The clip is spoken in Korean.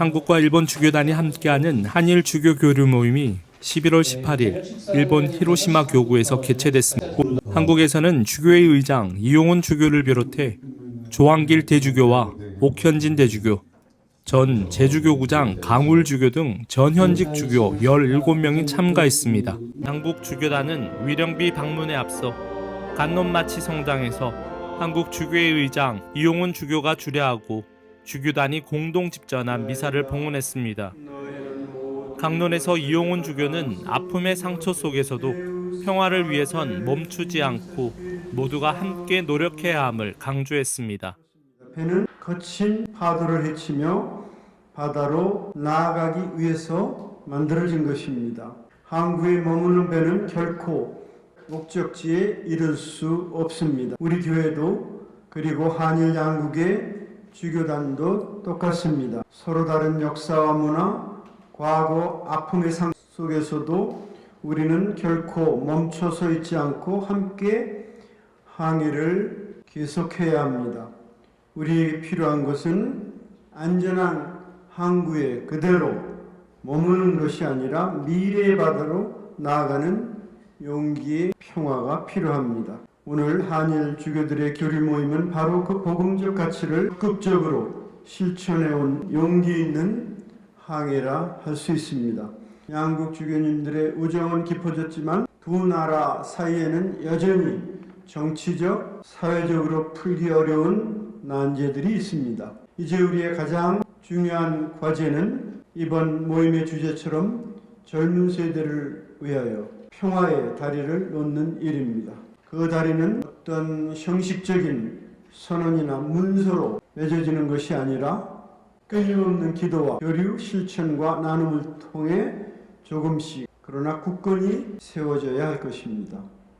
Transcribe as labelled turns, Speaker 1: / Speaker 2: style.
Speaker 1: 한국과 일본 주교단이 함께하는 한일 주교 교류 모임이 11월 18일 일본 히로시마 교구에서 개최됐습니다. 한국에서는 주교회 의장 이용훈 주교를 비롯해 조한길 대주교와 옥현진 대주교, 전 제주교구장 강울 주교 등 전현직 주교 17명이 참가했습니다. 한국 주교단은 위령비 방문에 앞서 간론마치 성당에서 한국 주교회 의장 이용훈 주교가 주례하고 주교단이 공동 집전한 미사를 봉헌했습니다. 강론에서 이용훈 주교는 아픔의 상처 속에서도 평화를 위해선 멈추지 않고 모두가 함께 노력해야 함을 강조했습니다.
Speaker 2: 배는 거친 파도를 헤치며 바다로 나아가기 위해서 만들어진 것입니다. 항구에 머무는 배는 결코 목적지에 이를 수 없습니다. 우리 교회도 그리고 한일 양국의 주교단도 똑같습니다. 서로 다른 역사와 문화, 과거 아픔의 상 속에서도 우리는 결코 멈춰서 있지 않고 함께 항해를 계속해야 합니다. 우리에게 필요한 것은 안전한 항구에 그대로 머무는 것이 아니라 미래의 바다로 나아가는 용기의 평화가 필요합니다. 오늘 한일 주교들의 교류 모임은 바로 그 복음적 가치를 적극적으로 실천해 온 용기 있는 항해라 할 수 있습니다. 양국 주교님들의 우정은 깊어졌지만 두 나라 사이에는 여전히 정치적, 사회적으로 풀기 어려운 난제들이 있습니다. 이제 우리의 가장 중요한 과제는 이번 모임의 주제처럼 젊은 세대를 위하여 평화의 다리를 놓는 일입니다. 그 다리는 어떤 형식적인 선언이나 문서로 맺어지는 것이 아니라 끊임없는 기도와 교류, 실천과 나눔을 통해 조금씩 그러나 굳건히 세워져야 할 것입니다.